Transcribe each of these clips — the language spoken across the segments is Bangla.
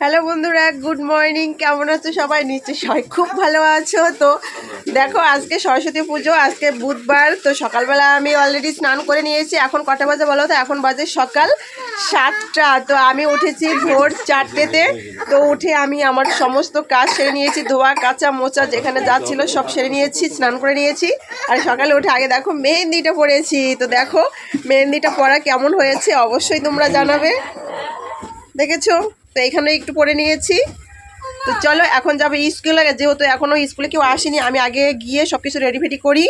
হ্যালো বন্ধুরা, গুড মর্নিং। কেমন আছো সবাই? নিশ্চয়ই সবাই খুব ভালো আছো। তো দেখো, আজকে সরস্বতী পুজো, আজকে বুধবার। তো সকালবেলা আমি অলরেডি স্নান করে নিয়েছি। এখন কটা বাজে বলো তো? এখন বাজে সকাল সাতটা। তো আমি উঠেছি ভোর চারটেতে। তো উঠে আমি আমার সমস্ত কাজ সেরে নিয়েছি। ধোয়া, কাঁচা, মোচা যেখানে যাচ্ছিল সব সেরে নিয়েছি, স্নান করে নিয়েছি। আর সকালে উঠে আগে দেখো মেহেন্দিটা পরেছি। তো দেখো, মেহেন্দিটা পরা কেমন হয়েছে অবশ্যই তোমরা জানাবে। দেখেছ? তো এখানে একটু পরে নিয়েছি। তো চলো এখন যাব স্কুলে। যেহেতু এখনও স্কুলে কেউ আসেনি আমি আগে গিয়ে সব কিছু রেডি ফেডি করি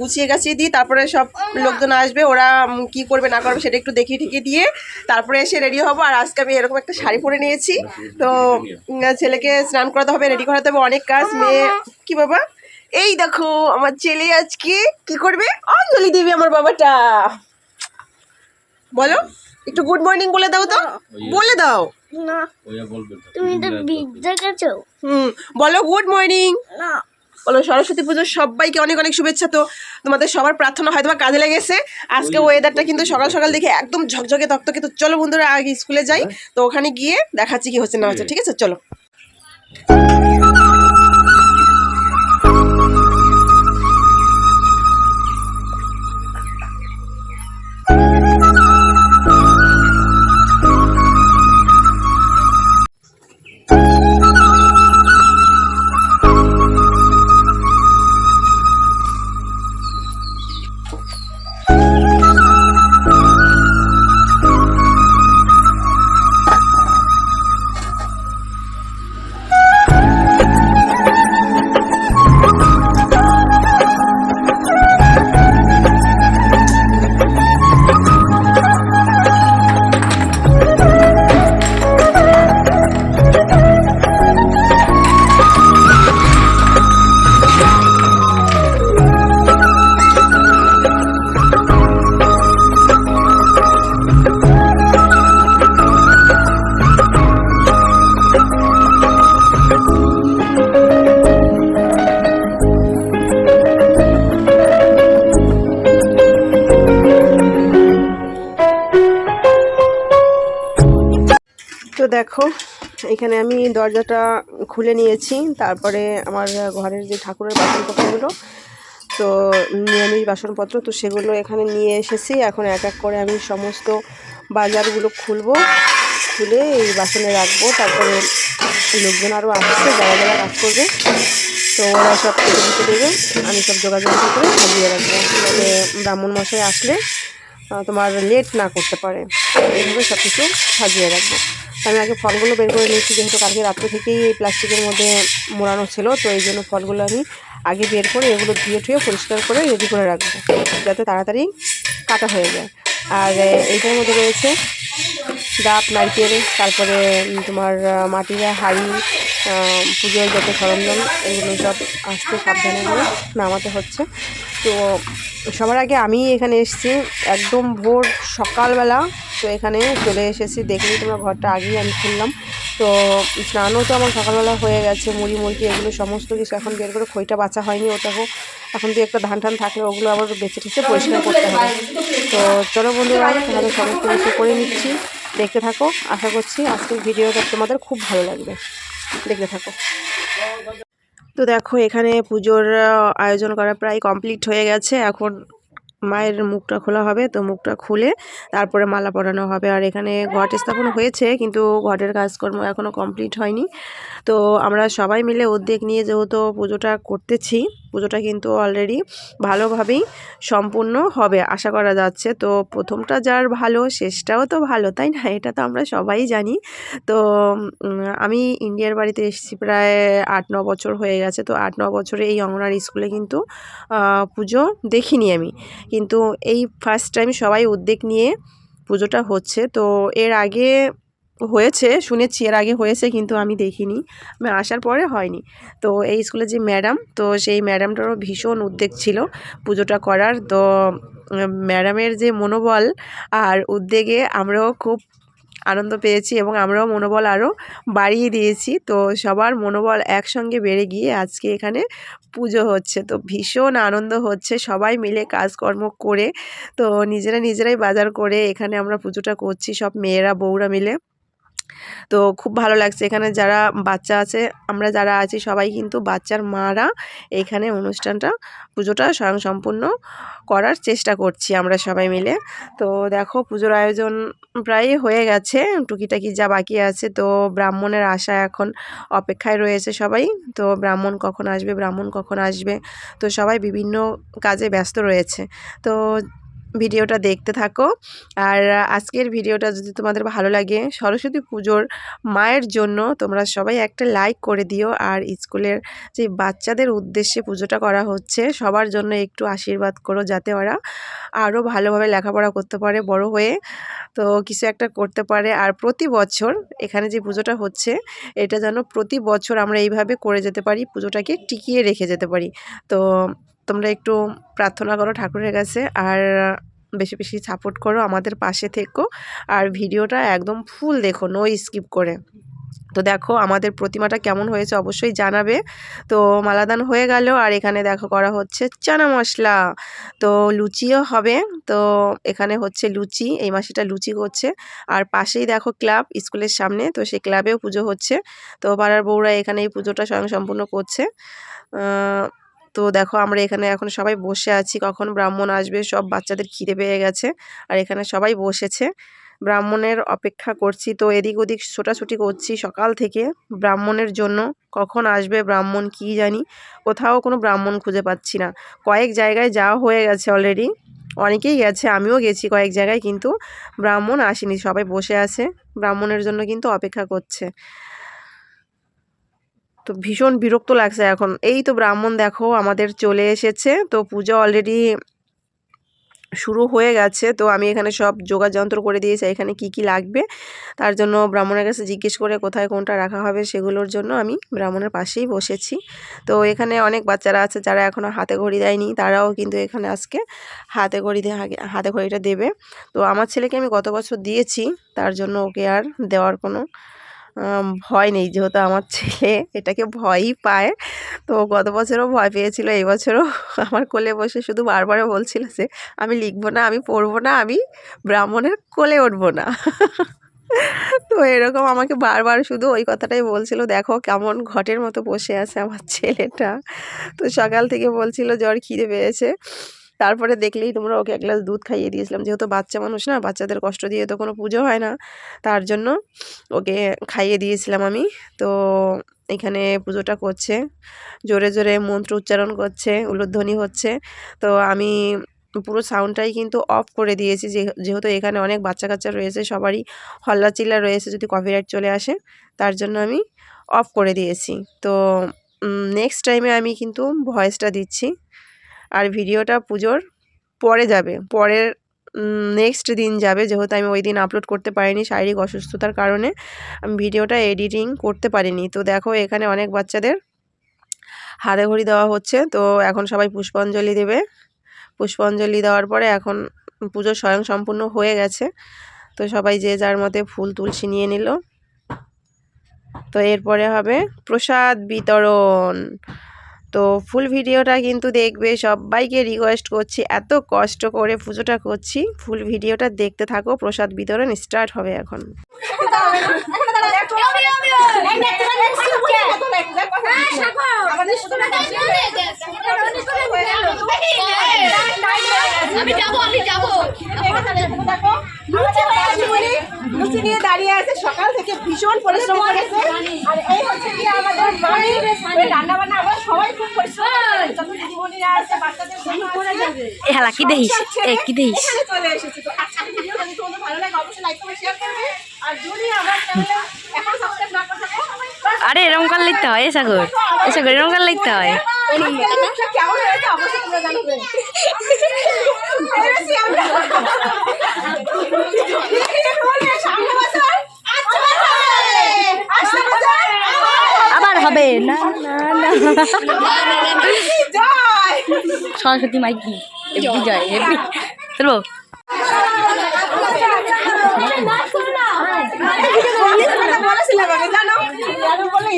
গুছিয়ে গাছিয়ে দিই। তারপরে সব লোকজন আসবে ওরা কি করবে না করবে সেটা একটু দেখিয়ে ঠিকিয়ে দিয়ে তারপরে এসে রেডি হব। আর আজকে আমি এরকম একটা শাড়ি পরে নিয়েছি। তো ছেলেকে স্নান করাতে হবে রেডি করাতে হবে অনেক কাজ। মেয়ে কি বাবা? এই দেখো আমার ছেলে আজকে কি করবে? অঞ্জলি দেবে আমার বাবাটা। বলো একটু গুড মর্নিং বলে দাও তো। বলে দাও। না। তুমি তো হুম বলো গুড মর্নিং না। বলো সরস্বতী পুজোর সবাইকে অনেক অনেক শুভেচ্ছা তো। তোমাদের সবার প্রার্থনা হয়তো বা কাজে লেগেছে। আজকে ওয়েদারটা কিন্তু সকাল সকাল দেখে একদম ঝকঝকে তকতকে তো চলো বন্ধুরা আগে স্কুলে যাই। তো ওখানে গিয়ে দেখাচ্ছি কি হচ্ছে না হচ্ছে ঠিক আছে? চলো। দেখো, এখানে আমি দরজাটা খুলে নিয়েছি। তারপরে আমার ঘরের যে ঠাকুরের বাসনপত্রগুলো, তো নিরামিষ বাসনপত্র, তো সেগুলো এখানে নিয়ে এসেছি। এখন এক এক করে আমি সমস্ত বাজারগুলো খুলবো, খুলে এই বাসনে রাখব। তারপরে লোকজন আরও আসছে, যারা যারা কাজ করবে, তো ওরা সব দিতে দেবে। আমি সব যোগাযোগ করে সাজিয়ে রাখব। মানে ব্রাহ্মণ মশাই আসলে তোমার লেট না করতে পারে। এইভাবে সব কিছু সাজিয়ে রাখব। আমি আগে ফলগুলো বের করে নিয়েছি, যেহেতু কালকে রাত্রে থেকেই এই প্লাস্টিকের মধ্যে মোড়ানো ছিল, তো এই জন্য ফলগুলো আমি আগে বের করে এগুলো ধুয়ে ধুয়ে পরিষ্কার করে রেডি করে রাখব, যাতে তাড়াতাড়ি কাটা হয়ে যায়। আর এইটার মধ্যে রয়েছে ডাব, নারকেল, তারপরে তোমার মাটিরা, হাঁড়ি পুজোর যত সরঞ্জাম, এগুলো সব আসতে সাবধানে নামাতে হচ্ছে। তো সবার আগে আমি এখানে এসেছি। একদম ভোর সকালবেলা। তো এখানে চলে এসেছি। দেখলেই তোমরা ঘরটা আগেই আমি খুললাম। তো স্নানও তো আমার সকালবেলা হয়ে গেছে। মুড়ি মুরগি এগুলো সমস্ত কিছু এখন বের করে খইটা বাঁচা হয়নি ওটাকেও এখন দিয়ে একটা ধান টান থাকলে ওগুলো আবার বেছে টেছে পরিষ্কার করতে হবে। তো চলো বন্ধুরা, তাহলে সমস্ত কিছু করে নিচ্ছি। দেখতে থাকো। আশা করছি আজকের ভিডিওটা তোমাদের খুব ভালো লাগবে। দেখতে থাকো। তো দেখো, এখানে পুজোর আয়োজন করা প্রায় কমপ্লিট হয়ে গেছে। এখন মায়ের মুখটা খোলা হবে, তো মুখটা খুলে তারপরে মালা পরানো হবে। আর এখানে ঘট স্থাপন হয়েছে, কিন্তু ঘটের কাজকর্ম এখনও কমপ্লিট হয়নি। তো আমরা সবাই মিলে উদ্যোগ নিয়ে যেহেতু পুজোটা করতেছি পুজোটা কিন্তু অলরেডি ভালোভাবেই সম্পূর্ণ হবে, আশা করা যাচ্ছে। তো প্রথমটা যার ভালো, শেষটাও তো ভালো, তাই না? এটা তো আমরা সবাই জানি। তো আমি ইন্ডিয়ার বাড়িতে এসেছি প্রায় আট, ন বছর হয়ে গেছে। তো আট, ন বছরে এই অঙ্গনারী স্কুলে কিন্তু পুজো দেখিনি আমি। কিন্তু এই ফার্স্ট টাইম সবাই উদ্যোগ নিয়ে পুজোটা হচ্ছে। তো এর আগে হয়েছে, শুনেছি এর আগে হয়েছে কিন্তু আমি দেখিনি, আমি আসার পরে হয়নি। তো এই স্কুলে যে ম্যাডাম, তো সেই ম্যাডামটারও ভীষণ উদ্বেগ ছিল পুজোটা করার। তো ম্যাডামের যে মনোবল আর উদ্যোগে আমরাও খুব আনন্দ পেয়েছি এবং আমরাও মনোবল আরও বাড়িয়ে দিয়েছি। তো সবার মনোবল একসঙ্গে বেড়ে গিয়ে আজকে এখানে পুজো হচ্ছে। তো ভীষণ আনন্দ হচ্ছে, সবাই মিলে কাজকর্ম করে, তো নিজেরা নিজেরাই বাজার করে এখানে আমরা পুজোটা করছি, সব মেয়েরা, বউরা মিলে। তো খুব ভালো লাগছে। এখানে যারা বাচ্চা আছে, আমরা যারা আছি সবাই কিন্তু বাচ্চার মারা এইখানে অনুষ্ঠানটা, পুজোটা স্বয়ং সম্পূর্ণ করার চেষ্টা করছি আমরা সবাই মিলে। তো দেখো পুজোর আয়োজন প্রায় হয়ে গেছে, টুকিটাকি যা বাকি আছে। তো ব্রাহ্মণের আশা এখন অপেক্ষায় রয়েছে সবাই। তো ব্রাহ্মণ কখন আসবে, ব্রাহ্মণ কখন আসবে? তো সবাই বিভিন্ন কাজে ব্যস্ত রয়েছে। তো ভিডিওটা দেখতে থাকো। আর আজকের ভিডিওটা যদি তোমাদের ভালো লাগে, সরস্বতী পুজোর মায়ের জন্য তোমরা সবাই একটা লাইক করে দিও। আর স্কুলের যে বাচ্চাদের উদ্দেশ্যে পুজোটা করা হচ্ছে, সবার জন্য একটু আশীর্বাদ করো যাতে ওরা আরও ভালোভাবে লেখাপড়া করতে পারে বড় হয়ে। তো কিছু একটা করতে পারে। আর প্রতি বছর এখানে যে পুজোটা হচ্ছে, এটা যেন প্রতি বছর আমরা এইভাবে করে যেতে পারি, পুজোটাকে টিকিয়ে রেখে যেতে পারি। তো তোমরা একটু প্রার্থনা করো ঠাকুরের কাছে আর বেশি বেশি সাপোর্ট করো আমাদের পাশে থেকো আর ভিডিওটা একদম ফুল দেখো নো স্কিপ করে। তো দেখো আমাদের প্রতিমাটা কেমন হয়েছে অবশ্যই জানাবে। তো মালাদান হয়ে গেল আর এখানে দেখো করা হচ্ছে চানা মশলা। তো লুচিও হবে, তো এখানে হচ্ছে লুচি, এই মাসিটা লুচি করছে। আর পাশেই দেখো ক্লাব, স্কুলের সামনে, তো সেই ক্লাবেও পুজো হচ্ছে। তো পাড়ার বউরা এখানে এই পুজোটা স্বয়ং সম্পূর্ণ করছে। তো দেখো আমরা এখানে এখন সবাই বসে আছি। কখন ব্রাহ্মণ আসবে সব বাচ্চাদের খিদে পেয়ে গেছে। আর এখানে সবাই বসেছে। ব্রাহ্মণের অপেক্ষা করছি। তো এদিক ওদিক ছোটাছুটি করছি সকাল থেকে ব্রাহ্মণের জন্য। কখন আসবে ব্রাহ্মণ কি জানি? কোথাও কোনো ব্রাহ্মণ খুঁজে পাচ্ছি না। কয়েক জায়গায় যাওয়া হয়ে গেছে অলরেডি অনেকেই গেছে, আমিও গেছি কয়েক জায়গায় কিন্তু ব্রাহ্মণ আসেনি। সবাই বসে আছে। ব্রাহ্মণের জন্য কিন্তু অপেক্ষা করছে। তো ভীষণ বিরক্ত লাগছে এখন। এই তো ব্রাহ্মণ দেখো, আমাদের চলে এসেছে। তো পূজা অলরেডি শুরু হয়ে গেছে। তো আমি এখানে সব যোগাযন্ত্র করে দিয়েছি, এখানে কি কি লাগবে? তার জন্য ব্রাহ্মণের কাছে জিজ্ঞেস করে কোথায় কোনটা রাখা হবে সেগুলোর জন্য আমি ব্রাহ্মণের পাশেই বসেছি। তো এখানে অনেক বাচ্চারা আছে যারা এখনও হাতে ঘড়ি দেয়নি, তারাও কিন্তু এখানে আজকে হাতে ঘড়ি দিয়ে হাতে ঘড়িটা দেবে। তো আমার ছেলেকে আমি গত বছর দিয়েছি, তার জন্য ওকে আর দেওয়ার কোনো ভয় নেই যেহেতু আমার ছেলে, এটাকে ভয়ই পায়। তো গত বছরও ভয় পেয়েছিল, এই বছরও আমার কোলে বসে শুধু বারবারও বলছিল যে, আমি লিখব না, আমি পড়ব না, আমি ব্রাহ্মণের কোলে উঠবো না। তো এরকম আমাকে বারবার শুধু ওই কথাটাই বলছিল, দেখো কেমন ঘটের মতো বসে আছে আমার ছেলেটা। তো সকাল থেকে বলছিল, জ্বর খিদে পেয়েছে। তারপরে দেখলেই তোমরা ওকে এক গ্লাস দুধ খাইয়ে দিয়েছিলাম। যেহেতু বাচ্চা মানুষ না, বাচ্চাদের কষ্ট দিয়ে তো কোনো পুজো হয় না, তার জন্য ওকে খাইয়ে দিয়েছিলাম আমি। তো এখানে পুজোটা করছে, জোরে জোরে মন্ত্র উচ্চারণ করছে, উলুধ্বনি হচ্ছে। তো আমি পুরো সাউন্ডটাই কিন্তু অফ করে দিয়েছি যেহেতু এখানে অনেক বাচ্চা কাচ্চা রয়েছে, সবারই হল্লা চিল্লা রয়েছে যদি কপিরাইট চলে আসে, তার জন্য আমি অফ করে দিয়েছি। তো নেক্সট টাইমে আমি কিন্তু ভয়েসটা দিচ্ছি। আর ভিডিওটা পুজোর পরে যাবে। পরের নেক্সট দিন যাবে, যেহেতু আমি ওই দিন আপলোড করতে পারিনি শারীরিক অসুস্থতার কারণে। আমি ভিডিওটা এডিটিং করতে পারিনি। তো দেখো, এখানে অনেক বাচ্চাদের হাতে ঘড়ি দেওয়া হচ্ছে। তো এখন সবাই পুষ্পাঞ্জলি দেবে। পুষ্পাঞ্জলি দেওয়ার পরে এখন পুজো স্বয়ং সম্পূর্ণ হয়ে গেছে। তো সবাই যে যার মতে ফুল তুলসী নিয়ে নিল। তো এরপরে হবে প্রসাদ বিতরণ। তো ফুল ভিডিওটা কিন্তু দেখবে, সবাইকে রিকোয়েস্ট করছি, এত কষ্ট করে পুজোটা করছি ফুল ভিডিওটা দেখতে থাকো, প্রসাদ বিতরণ স্টার্ট হবে এখন। সকাল থেকে ভীষণ পরিশ্রম করেছে আর এই হচ্ছে কি আমাদের রান্না বান্না আমরা সবাই খুব পরিশ্রম করেছে। যত দিদিমণিরা আছে বাচ্চাদের জন্য এলা কি দেখিস? কি দেখিস? চলে এসেছি তো। আজকের ভিডিও যদি তোমাদের ভালো লাগে অবশ্যই লাইক করে শেয়ার করবে। আর যদি আমার চ্যানেলে এখন সাবস্ক্রাইব না করে আরে এরকম কাল লিখতে হয় এসা কর এসা কর এরকম কাল লিখতে হয়। আচ্ছা আবার হবে। না না না। জয় সরস্বতী মাইকি। হেপি জয় হেপি চলবো বলেছিলাম আমি জানো জানো বলে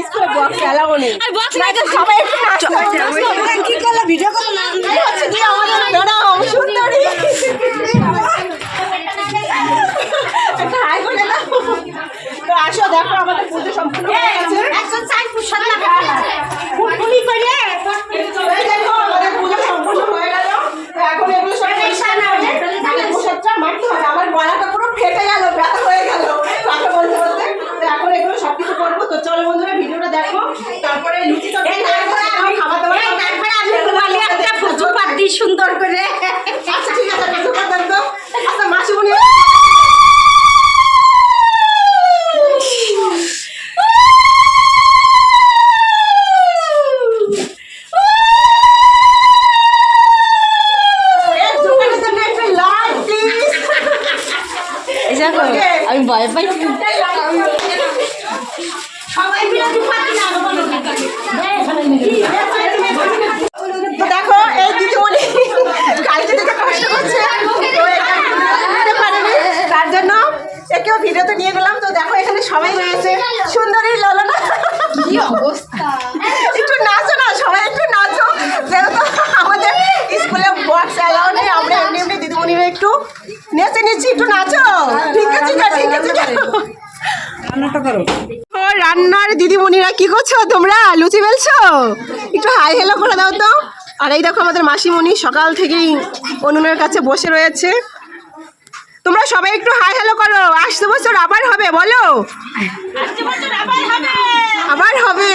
রয়েছে। সুন্দরী ললনা। কি অবস্থা? একটু নাচো না সবাই একটু নাচো। যেহেতু আমাদের স্কুলে বক্স অ্যালাউ নেই আমরা এমনি এমনি দিদিমণিরা একটু নেচে নিচ্ছি একটু নাচো। ঠিক আছে ঠিক আছে ও রান্নার দিদিমণিরা কি করছ তোমরা? লুচি বেলছো? একটু হাই হেলো করে দাও তো। আর এই দেখো আমাদের মাসিমণি সকাল থেকেই উনুনের কাছে বসে রয়েছে। সবাই একটু হাই হ্যালো করো। আসতে বছর আবার হবে বলো। আবার হবে।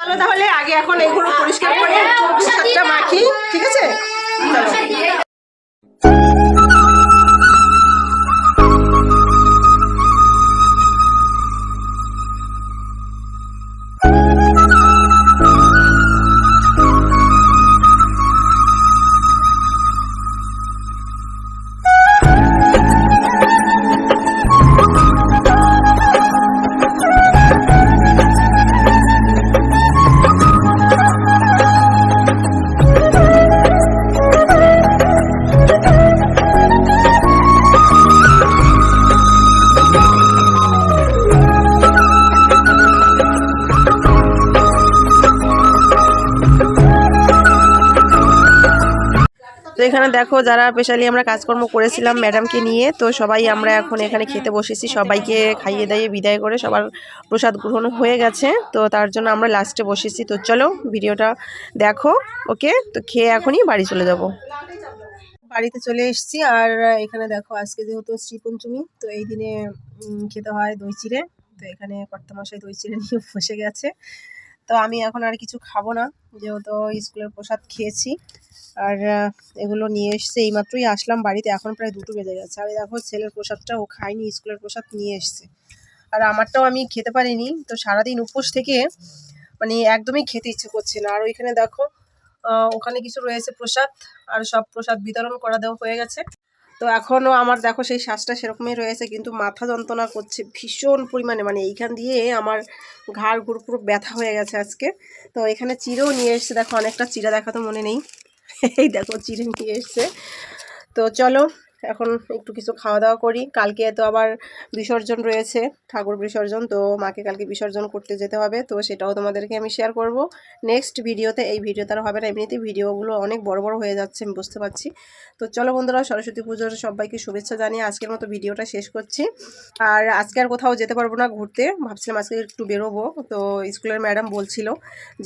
চলো তাহলে আগে এখন এগুলো পরিষ্কার করে সাতটা মাখি ঠিক আছে? তো এখানে দেখো যারা স্পেশালি আমরা কাজকর্ম করেছিলাম ম্যাডামকে নিয়ে, তো সবাই আমরা এখন এখানে খেতে বসেছি। সবাইকে খাইয়ে দাইয়ে বিদায় করে সবার প্রসাদ গ্রহণ হয়ে গেছে, তো তার জন্য আমরা লাস্টে বসেছি। তো চলো ভিডিওটা দেখো, ওকে? তো খেয়ে এখনই বাড়ি চলে যাব। বাড়িতে চলে এসেছি আর এখানে দেখো আজকে যেহেতু শ্রীপঞ্চমী, তো এই দিনে খেতে হয় দই চিড়ে। তো এখানে কর্তামশাই দই চিড়ে নিয়ে বসে গেছে। তো আমি এখন আর কিছু খাব না। যেহেতু স্কুলের প্রসাদ খেয়েছি। আর এগুলো নিয়ে এসছে এইমাত্রই আসলাম বাড়িতে। এখন প্রায় দুটো বেজে গেছে। আর দেখো, ছেলের প্রসাদটা ও খায়নি, স্কুলের প্রসাদ নিয়ে এসছে। আর আমারটাও আমি খেতে পারিনি। তো সারাদিন উপোস থেকে মানে একদমই খেতে ইচ্ছে করছে না। আর ওইখানে দেখো ওখানে কিছু রয়েছে প্রসাদ। আর সব প্রসাদ বিতরণ করা দেওয়া হয়ে গেছে। তো এখনও আমার দেখো সেই শ্বাসটা সেরকমই রয়েছে, কিন্তু মাথা যন্ত্রণা করছে ভীষণ পরিমাণে। মানে এইখান দিয়ে আমার ঘাড় ঘুর পুরো ব্যথা হয়ে গেছে আজকে। তো এখানে চিরেও নিয়ে এসছে, দেখো অনেকটা চিরা দেখা তো মনে নেই। এই দেখো চিরে নিয়ে এসছে। তো চলো এখন একটু কিছু খাওয়া দাওয়া করি। কালকে তো আবার বিসর্জন রয়েছে, ঠাকুর বিসর্জন, তো মাকে কালকে বিসর্জন করতে যেতে হবে, তো সেটাও তোমাদেরকে আমি শেয়ার করব। নেক্সট ভিডিওতে এই ভিডিও তারা হবে না, এমনিতেই ভিডিওগুলো অনেক বড় বড় হয়ে যাচ্ছে, আমি বুঝতে পারছি। তো চলো বন্ধুরা, সরস্বতী পুজোর সবাইকে শুভেচ্ছা জানিয়ে আজকের মতো ভিডিওটা শেষ করছি। আর আজকে আর কোথাও যেতে পারব না ঘুরতে, ভাবছিলাম আজকে একটু বেরোবো, তো স্কুলের ম্যাডাম বলছিল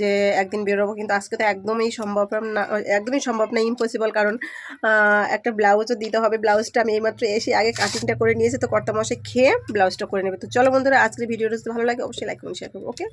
যে একদিন বেরোবো, কিন্তু আজকে তো একদমই সম্ভব না, একদমই সম্ভব না ইম্পসিবল কারণ একটা ব্লাউজও দিতে হবে ব্লাউজটা আমি এইমাত্র এসে আগে কাটিংটা করে নিয়েছি, তো কর্তামশাই খেয়ে ব্লাউজটা করে নেবে। তো চলো বন্ধুরা, আজকের ভিডিওটা ভালো লাগে, অবশ্যই লাইক করুন শেয়ার করব ওকে